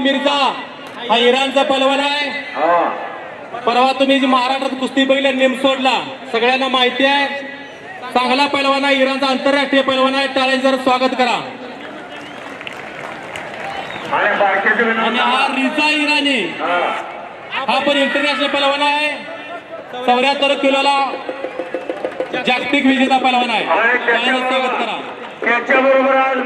मिर्झा हा इराणचा पलवान आहे. परवा तुम्ही जी महाराष्ट्रात कुस्ती बघितल्या निमसोडला सगळ्यांना माहिती आहे. चांगला पैलवान आहे इराणचा आंतरराष्ट्रीय पैलवान आहे. टाळ्यांचं जरा स्वागत करा. आणि हा रिझा इराणी. हा पण इंटरनॅशनल पैलवान आहे. चौऱ्याहत्तर किलोला जागतिक विजेता पैलवान आहे. स्वागत करा. त्याच्याबरोबर आज